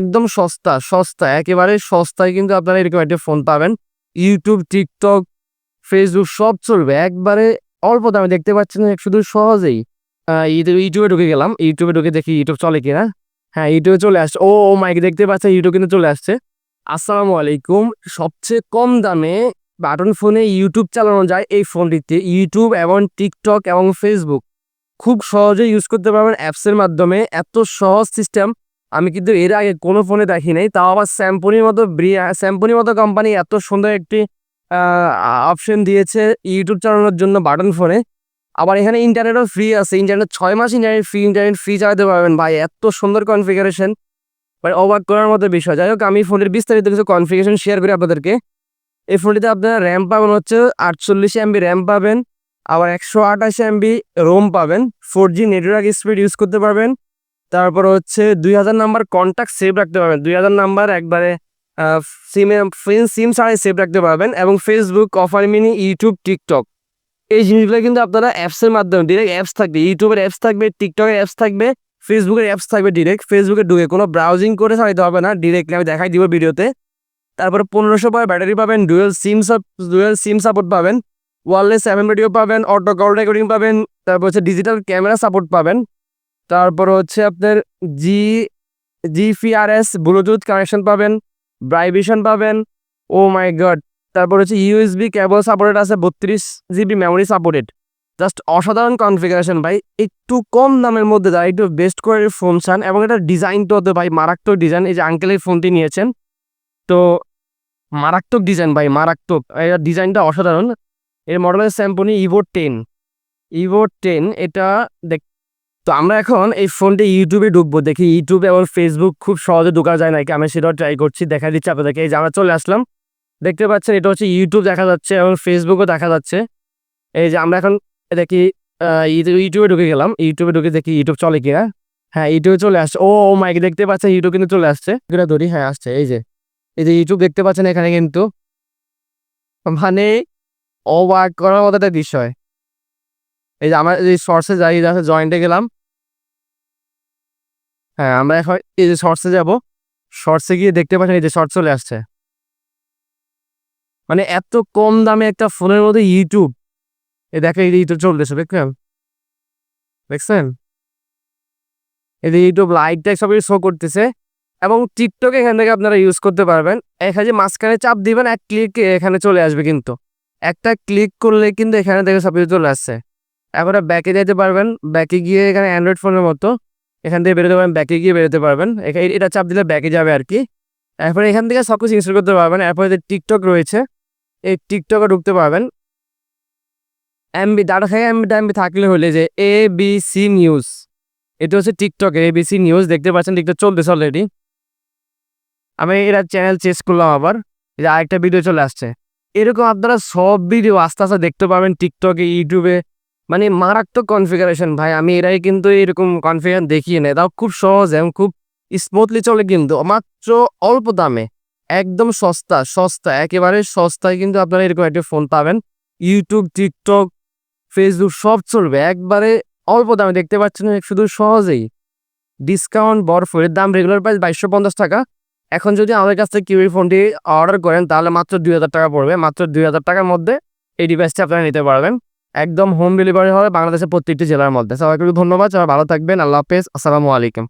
একদম সস্তা সস্তা, একেবারে সস্তায় কিন্তু আপনারা এরকম একটা ফোন পাবেন। ইউটিউব টিকটক ফেসবুক সব চলবে। একবারে অল্প দামে দেখতে পাচ্ছেন শুধু সহজেই ইউটিউবে ঢুকে গেলাম। ইউটিউবে ঢুকে দেখি ইউটিউব চলে কিনা। হ্যাঁ ইউটিউবে চলে আসছে। ও ও মাইক দেখতে পাচ্ছেন ইউটিউব কিন্তু চলে আসছে। আসসালামু আলাইকুম। সবচেয়ে কম দামে বাটন ফোনে ইউটিউব চালানো যায় এই ফোনটিতে ইউটিউব এবং টিকটক এবং ফেসবুক খুব সহজে ইউজ করতে পারবেন অ্যাপসের মাধ্যমে। এত সহজ সিস্টেম আমি কিন্তু এর আগে কোনো ফোনে দেখি নাই, তাও আবার স্যাম্পনির মতো স্যাম্পনির মতো কোম্পানি এত সুন্দর একটি অপশন দিয়েছে ইউটিউব চালানোর জন্য বাটন ফোনে আবার এখানে ইন্টারনেটও ফ্রি আছে ইন্টারনেট ছয় মাস ইন্টারনেট ফ্রি ইন্টারনেট ফ্রি চালাতে পারবেন ভাই, এত সুন্দর কনফিগারেশন মানে অবাক করার মতো বিষয়। যাই হোক, আমি ফোনের বিস্তারিত কিছু কনফিগারেশন শেয়ার করি আপনাদেরকে। এই ফোনটিতে আপনারা র্যাম পাবেন হচ্ছে আটচল্লিশ এমবি র্যাম পাবেন, আবার একশো আঠাশ এমবি রোম পাবেন four G network speed use করতে পারবেন। তারপর হচ্ছে দুই হাজার নাম্বার কন্ট্যাক্ট সেভ রাখতে পারবেন। দুই হাজার নাম্বার একবারে সিমে সিম ছাড়াই সেভ রাখতে পারবেন এবং Facebook offer mini YouTube TikTok এই জিনিসগুলো কিন্তু আপনারা অ্যাপসের মাধ্যমে ডিরেক্ট অ্যাপস থাকবে। ইউটিউবের অ্যাপস থাকবে টিকটকের অ্যাপস থাকবে ফেসবুকের অ্যাপস থাকবে ডিরেক্ট ফেসবুকে ঢুকে কোনো ব্রাউজিং করে চালাতে হবে না ডিরেক্টলি আমি দেখাই দিব ভিডিওতে। তারপরে পনেরোশো পাওয়ার ব্যাটারি পাবেন dual SIM dual SIM support পাবেন। ওয়ারলেস সেভেন রেডিও পাবেন অটো কল রেকর্ডিং পাবেন, তারপর হচ্ছে ডিজিটাল ক্যামেরা সাপোর্ট পাবেন। তারপর হচ্ছে আপনার জি জিপিআরএস ব্লুটুথ কানেকশন পাবেন ভাইব্রেশন পাবেন ও মাই গড তারপর হচ্ছে ইউএসবি কেবল সাপোর্টেড আছে, বত্রিশ জিবি মেমোরি সাপোর্টেড জাস্ট অসাধারণ কনফিগারেশন ভাই, একটু কম দামের মধ্যে যারা একটু বেস্ট করে ফোন চান এবং এটা ডিজাইনটা তো ভাই, মারাত্মক ডিজাইন এই যে আঙ্কেলের ফোনটি নিয়েছেন, তো মারাত্মক ডিজাইন ভাই, মারাত্মক, এটা ডিজাইনটা অসাধারণ। এর মডেলের Symphony evo ten evo ten এটা দেখ তো আমরা এখন এই ফোনটি ইউটিউবে ঢুকবো। দেখি ইউটিউব এবং ফেসবুক খুব সহজে ঢোকা যায় নাকি? আমি সেটাও ট্রাই করছি, দেখা দিচ্ছি আপনাদেরকে। এই যে আমরা চলে আসলাম। দেখতে পাচ্ছেন এটা হচ্ছে ইউটিউব দেখা যাচ্ছে এবং ফেসবুকও দেখা যাচ্ছে। এই যে আমরা এখন দেখি ইউটিউবে ঢুকে গেলাম। ইউটিউবে ঢুকে দেখি ইউটিউব চলে কিনা? হ্যাঁ ইউটিউবে চলে আসছে। ও ও মাইক দেখতে পাচ্ছেন ইউটিউব কিন্তু চলে আসছে। ধরি হ্যাঁ আসছে। এই যে এই যে ইউটিউব দেখতে পাচ্ছেন এখানে কিন্তু মানে অবাক করার মতো একটা বিষয়। এই যে আমার এই শর্টসে যাই দেখো জয়েন্টে গেলাম। হ্যাঁ আমরা এখন এই যে শর্টসে যাব। শর্টসে গিয়ে দেখতে পাচ্ছেন এই যে শর্ট চলে আসছে। মানে এত কম দামে একটা ফোনের মধ্যে ইউটিউব এ দেখো এই ইউটিউব চলতেছে, দেখছেন? দেখছেন? এই যে ইউটিউব লাইট লাইটটা সবই শো করতেছে। এবং টিকটক এখান থেকে আপনারা ইউজ করতে পারবেন। এখানে মাঝখানে চাপ দিবেন, এক ক্লিক এখানে চলে আসবে কিন্তু। একটা ক্লিক করলে কিন্তু এখানে থেকে সব কিছু চলে আসছে। এখন ব্যাকে যেতে পারবেন। ব্যাকে গিয়ে এখানে অ্যান্ড্রয়েড ফোনের মতো। এখান থেকে বেরোতে পারবেন ব্যাকে গিয়ে বেরোতে পারবেন। এটা চাপ দিলে ব্যাকে যাবে আর কি। এরপরে এখান থেকে সব কিছু ইনস্টল করতে পারবেন। এরপরে যে টিকটক রয়েছে, এই টিকটকে ঢুকতে পারবেন। এমবি ডাটা থেকে এমবি এমবি থাকলে হলে যে এ বি সি নিউজ এটা হচ্ছে TikTok A B C news দেখতে পাচ্ছেন টিকটক চলতেছে অলরেডি আমি এরা চ্যানেল চেস করলাম আবার। যে আরেকটা ভিডিও চলে আসছে। এরকম আপনারা সব ভিডিও আস্তে আস্তে দেখতে পাবেন টিকটকে ইউটিউবে মানে মারাত্মক কনফিগারেশন ভাই। আমি এরাই কিন্তু এরকম কনফিগারেশন দেখিয়ে নেই। তাও খুব সহজ এবং খুব স্মুথলি চলে কিন্তু। মাত্র অল্প দামে। একদম সস্তা সস্তা। একেবারে সস্তায় কিন্তু আপনারা এরকম একটা ফোন পাবেন। ইউটিউব টিকটক ফেসবুক সব চলবে। একবারে অল্প দামে। দেখতে পাচ্ছেন শুধু সহজেই। ডিসকাউন্ট বরফের দাম রেগুলার প্রাইস বাইশশো পঞ্চাশ টাকা। এখন যদি আমাদের কাছ থেকে কেউ এই ফোনটি অর্ডার করেন, তাহলে মাত্র দুই হাজার টাকা পড়বে। মাত্র দুই হাজার টাকার মধ্যে এই ডিভাইসটি আপনারা নিতে পারবেন। একদম হোম ডেলিভারি হবে বাংলাদেশের প্রত্যেকটি জেলার মধ্যে। সবাইকে ধন্যবাদ, সবাই ভালো থাকবেন, আল্লাহ হাফেজ, আসসালামু আলাইকুম।